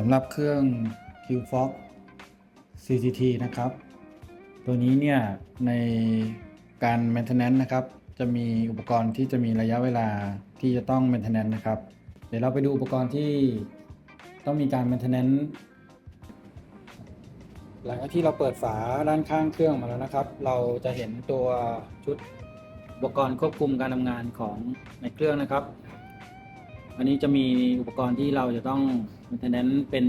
สำหรับเครื่อง QFOX CCT นะครับ ตัวนี้เนี่ยในการ maintenance นะครับ จะมีอุปกรณ์ที่จะมีระยะเวลาที่จะต้อง maintenance นะครับ เดี๋ยวเราไปดูอุปกรณ์ที่ต้องมีการ maintenance หลังจากที่เราเปิดฝาด้านข้างเครื่องมาแล้วนะครับ เราจะเห็นตัวชุดอุปกรณ์ควบคุมการทำงานของในเครื่องนะครับ อันนี้จะมีอุปกรณ์ที่เราจะต้อง maintenance เป็น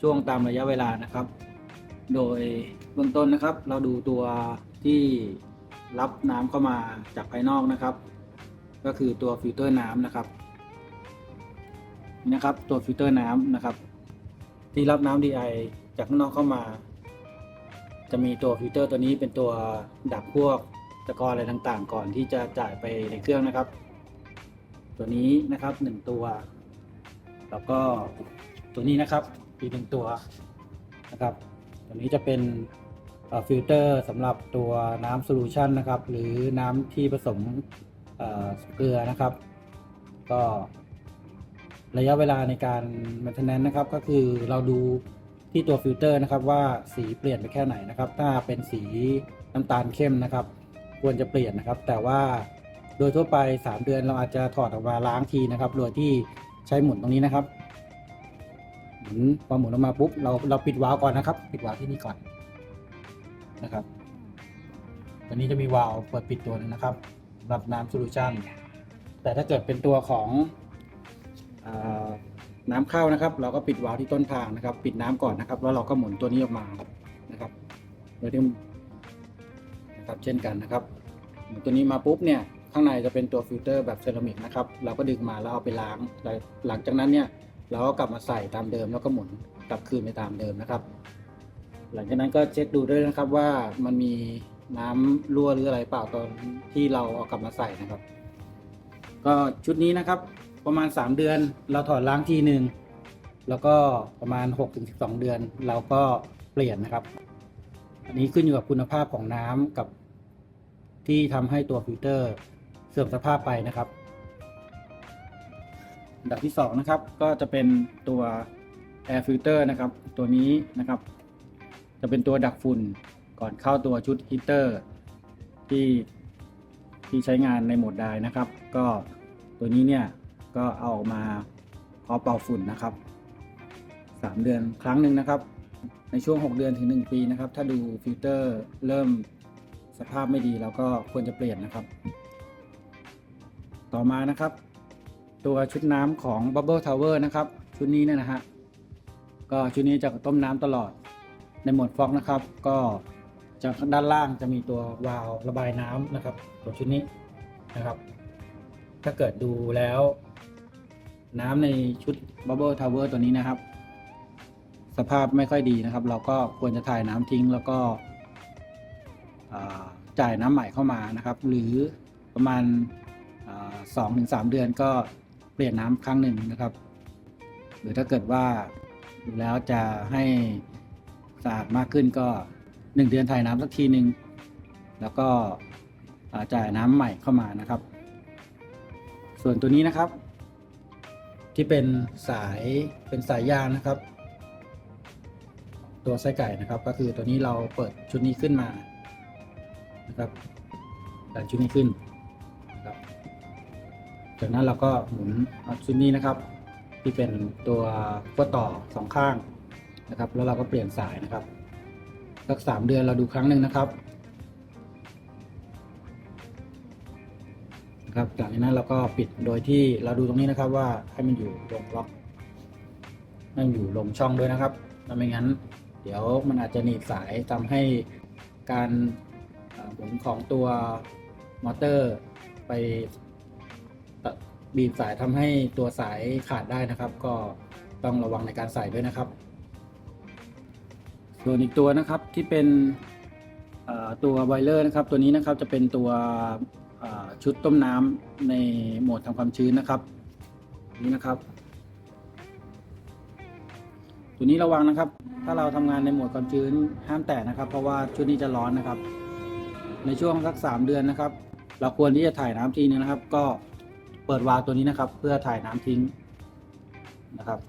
ช่วงตามระยะเวลานะครับ โดยเบื้องต้นนะครับ เราดูตัวที่รับน้ำเข้ามาจากภายนอกนะครับ ก็คือตัวฟิลเตอร์น้ำนะครับนี่นะครับ ตัวฟิลเตอร์น้ำนะครับ ที่รับน้ำ DI จากข้างนอกเข้ามา จะมีตัวฟิลเตอร์ตัวนี้เป็นตัวดักพวกตะกอนอะไรต่างๆ ก่อนที่จะจ่ายไปในเครื่องนะครับ ตัวนี้นะครับหนึ่งตัว แล้วก็ตัวนี้นะครับอีกหนึ่งตัวนะครับ ตัวนี้จะเป็นฟิลเตอร์สำหรับตัวน้ำโซลูชันนะครับ หรือน้ำที่ผสมเกลือนะครับ ก็ระยะเวลาในการ maintenance นะครับ ก็คือเราดูที่ตัวฟิลเตอร์นะครับว่าสีเปลี่ยนไปแค่ไหนนะครับ ถ้าเป็นสีน้ำตาลเข้มนะครับ ควรจะเปลี่ยนนะครับ แต่ว่า โดยทั่วไป 3 เดือนเราอาจจะถอดออกมาล้างทีนะครับโดยที่ใช้หมุนตรงนี้นะครับหมุนพอหมุนออกมาปุ๊บเราเราปิดวาล์วก่อนนะครับ ปิดวาล์วที่นี่ก่อนนะครับตัวนี้จะมีวาล์วเปิดปิดตัวนึงนะครับสำหรับน้ำโซลูชันแต่ถ้าเกิดเป็นตัวของอน้ำเข้านะครับ เราก็ปิดวาล์วที่ต้นทางนะครับ ปิดน้ำก่อนนะครับ แล้วเราก็หมุนตัวนี้ออกมานะครับโดยที่นะครับเช่นกันนะครับหมุนตัวนี้มาปุ๊บเนี่ย ข้างในจะเป็นตัวฟิลเตอร์แบบเซรามิกนะครับ เราก็ดึงมาแล้วเอาไปล้างแล้วหลังจากนั้นเนี่ยเราก็กลับมาใส่ตามเดิมแล้วก็หมุนกลับคืนไปตามเดิมนะครับ หลังจากนั้นก็เช็คดูด้วยนะครับว่ามันมีน้ำรั่วหรืออะไรเปล่าตอนที่เราเอากลับมาใส่นะครับ ก็ชุดนี้นะครับประมาณ 3 เดือน เราถอดล้างทีหนึ่งแล้วก็ประมาณ 6-12 เดือน เราก็เปลี่ยนนะครับ อันนี้ขึ้นอยู่กับคุณภาพของน้ำกับที่ทำให้ตัวฟิลเตอร์ เสื่อมสภาพไปนะครับอันดับที่2นะครับก็จะเป็นตัว air filter นะครับ ตัวนี้นะครับ จะเป็นตัวดักฝุ่นก่อนเข้าตัวชุดฮีเตอร์ที่ที่ใช้งานในโหมดไดนะครับ ก็ตัวนี้เนี่ยก็เอาออกมาพอเป่าฝุ่นนะครับ 3 เดือนครั้งหนึ่งนะครับ ในช่วง 6 เดือนถึง 1 ปีนะครับ ถ้าดูฟิลเตอร์เริ่มสภาพไม่ดีเราก็ควรจะเปลี่ยนนะครับ ต่อมานะครับ ตัวชุดน้ำของ Bubble Tower นะครับ ชุดนี้เนี่ยนะฮะก็ชุดนี้จะต้มน้ำตลอดในโหมดฟอกนะครับ ก็จะด้านล่างจะมีตัววาล์วระบายน้ำนะครับ ตัวชุดนี้นะครับ ถ้าเกิดดูแล้ว น้ำในชุด Bubble Tower ตัวนี้นะครับ สภาพไม่ค่อยดีนะครับ เราก็ควรจะถ่ายน้ำทิ้งแล้วก็จ่ายน้ำใหม่เข้ามานะครับ หรือประมาณ สองถึงสามเดือนก็เปลี่ยนน้ำครั้งหนึ่งนะครับ หรือถ้าเกิดว่าดูแล้วจะให้สะอาดมากขึ้นก็หนึ่งเดือนถ่ายน้ำสักทีหนึ่งแล้วก็จ่ายน้ำใหม่เข้ามานะครับ ส่วนตัวนี้นะครับ ที่เป็นสายเป็นสายยางนะครับ ตัวไส้ไก่นะครับ ก็คือตัวนี้เราเปิดชุดนี้ขึ้นมานะครับดันชุดนี้ขึ้น จากนั้นเราก็หมุนเอาชุดนี้นะครับ ที่เป็นตัวขั้วต่อสองข้างนะครับ แล้วเราก็เปลี่ยนสายนะครับสักสามเดือนเราดูครั้งหนึ่งนะครับนะครับจากนั้นเราก็ปิดโดยที่เราดูตรงนี้นะครับว่าให้มันอยู่ลงล็อกให้มันอยู่ลงช่องด้วยนะครับไม่งั้น เดี๋ยวมันอาจจะหนีบสายทำให้การหมุนของตัวมอเตอร์ไป บีบสายทำให้ตัวสายขาดได้นะครับ ก็ต้องระวังในการใส่ด้วยนะครับ ส่วนอีกตัวนะครับที่เป็นตัวไวเลอร์นะครับ ตัวนี้นะครับจะเป็นตัวชุดต้มน้ำในโหมดทำความชื้นนะครับ นี่นะครับ ตัวนี้ระวังนะครับ ถ้าเราทำงานในโหมดความชื้นห้ามแตะนะครับ เพราะว่าชุดนี้จะร้อนนะครับ ในช่วงสักสามเดือนนะครับ เราควรที่จะถ่ายน้ำทีนึงนะครับ ก็ เปิดวาล์วตัวนี้นะครับ เพื่อถ่ายน้ำทิ้งนะครับ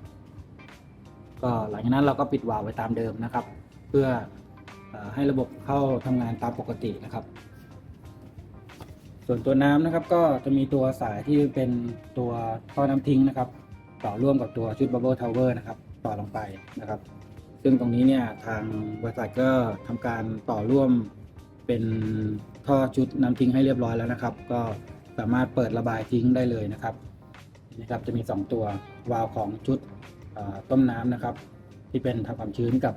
ก็หลังจากนั้นเราก็ปิดวาล์วไว้ตามเดิมนะครับ เพื่ออให้ระบบเข้าทำงานตามปกตินะครับ ส่วนตัวน้ำนะครับก็จะมีตัวสายที่เป็นตัวท่อน้ำทิ้งนะครับ ต่อร่วมกับตัวชุด Bubble Tower นะครับ ต่อลงไปนะครับ ซึ่งตรงนี้เนี่ยทางบริษัทก็ทำการต่อร่วมเป็นท่อชุดน้ำทิ้งให้เรียบร้อยแล้วนะครับ ก็ สามารถเปิดระบายทิ้งได้เลยนะครับนะครับ จะมี 2 ตัววาล์วของชุดต้มน้ำนะครับ ที่เป็นทำความชื้นกับ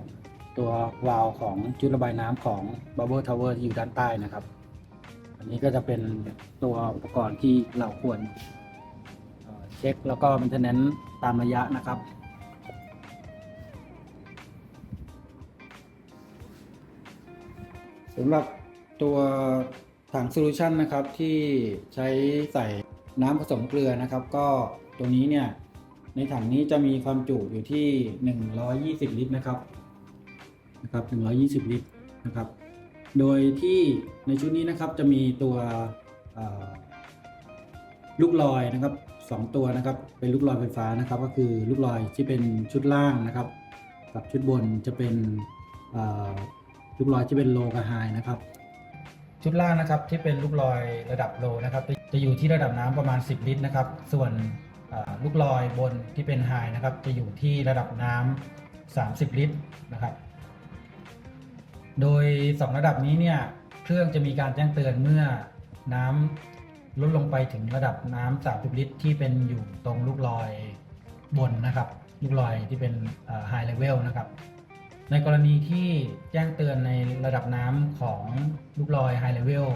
ตัววาล์วของชุดระบายน้ำของ Bubble Tower ที่อยู่ด้านใต้นะครับ อันนี้ก็จะเป็นตัวอุปกรณ์ที่เราควรเอ่อเช็คแล้วก็มันจะเน้นตามระยะนะครับสำหรับตัว ถังโซลูชันนะครับที่ใช้ใส่น้ำผสมเกลือนะครับ ก็ตรงนี้เนี่ยในถังนี้จะมีความจุอยู่ที่ 120 ลิตรนะครับนะครับ 120 ลิตรนะครับ โดยที่ในชุดนี้นะครับจะมีตัวลูกลอยนะครับสองตัวนะครับเป็นลูกลอยไฟฟ้านะครับ ก็คือลูกลอยที่เป็นชุดล่างนะครับ กับชุดบนจะเป็นลูกลอยที่เป็นโลกับไฮนะครับ ชุดล่างนะครับที่เป็นลูกลอยระดับโลนะครับ จะอยู่ที่ระดับน้ำประมาณ 10 ลิตรนะครับ ส่วนลูกลอยบนที่เป็นไฮนะครับ จะอยู่ที่ระดับน้ำ30 ลิตรนะครับ โดย 2 ระดับนี้เนี่ยเครื่องจะมีการแจ้งเตือนเมื่อน้ำลดลงไปถึงระดับน้ำ30 ลิตร ที่เป็นอยู่ตรงลูกลอยบนนะครับ ลูกลอยที่เป็นไฮเลเวลนะครับ ในกรณีที่แจ้งเตือนในระดับน้ำของลูกลอยไฮเลเวล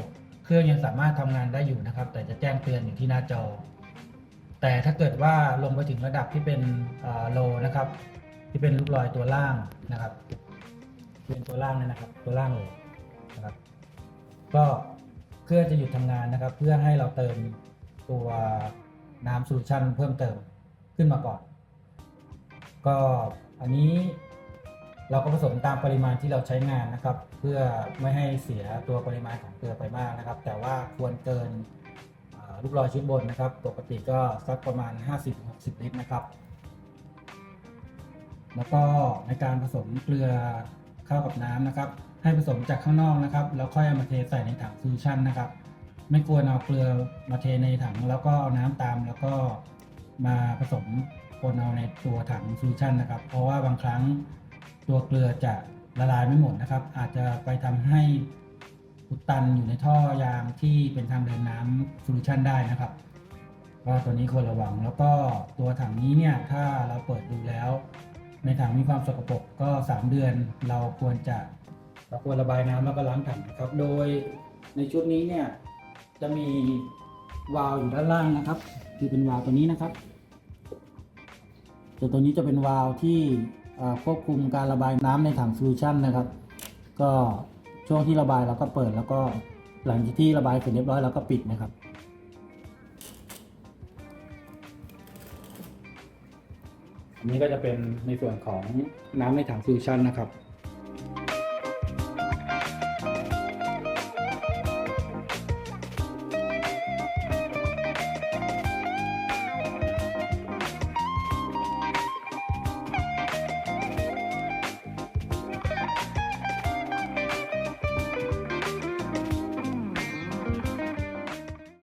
เครื่องยังสามารถทำงานได้อยู่นะครับ แต่จะแจ้งเตือนอยู่ที่หน้าจอ แต่ถ้าเกิดว่าลงไปถึงระดับที่เป็นโลนะครับ ที่เป็นลูกลอยตัวล่างนะครับเป็นตัวล่างเลยนะครับ ตัวล่างเลยนะครับ ก็เครื่องจะหยุดทำงานนะครับ เพื่อให้เราเติมตัวน้ำโซลูชันเพิ่มเติมขึ้นมาก่อน ก็อันนี้ เราก็ผสมตามปริมาณที่เราใช้งานนะครับ เพื่อไม่ให้เสียตัวปริมาณของเกลือไปมากนะครับ แต่ว่าควรเกินลูกลอยชุดบนนะครับ ปกติก็สักประมาณ 50-60 ลิตรนะครับ แล้วก็ในการผสมเกลือเข้ากับน้ำนะครับ ให้ผสมจากข้างนอกนะครับ แล้วค่อยเอามาเทใส่ในถังโซลูชันนะครับ ไม่ควรเอาเกลือมาเทในถังแล้วก็เอาน้ำตามแล้วก็มาผสมปนเอาในตัวถังโซลูชันนะครับ เพราะว่าบางครั้ง ตัวเกลือจะละลายไม่หมดนะครับ อาจจะไปทำให้อุดตันอยู่ในท่อยางที่เป็นทางเดินน้ำโซลูชันได้นะครับก็ตัวนี้ควรระวังแล้วก็ตัวถังนี้เนี่ยถ้าเราเปิดดูแล้ว ในถังมีความสกปรกก็ 3 เดือนเราควรจะเราควรระบายน้ำแล้วก็ล้างถังนะครับ โดยในชุดนี้เนี่ยจะมีวาล์วอยู่ด้านล่างนะครับ คือเป็นวาล์วตัวนี้นะครับตัวตัวนี้จะเป็นวาล์วที่ ควบคุมการระบายน้ำในถังโซลูชันนะครับ ก็ช่วงที่ระบายเราก็เปิดแล้วก็หลังจากที่ระบายเสร็จเรียบร้อยเราก็ปิดนะครับ อันนี้ก็จะเป็นในส่วนของน้ำในถังโซลูชันนะครับ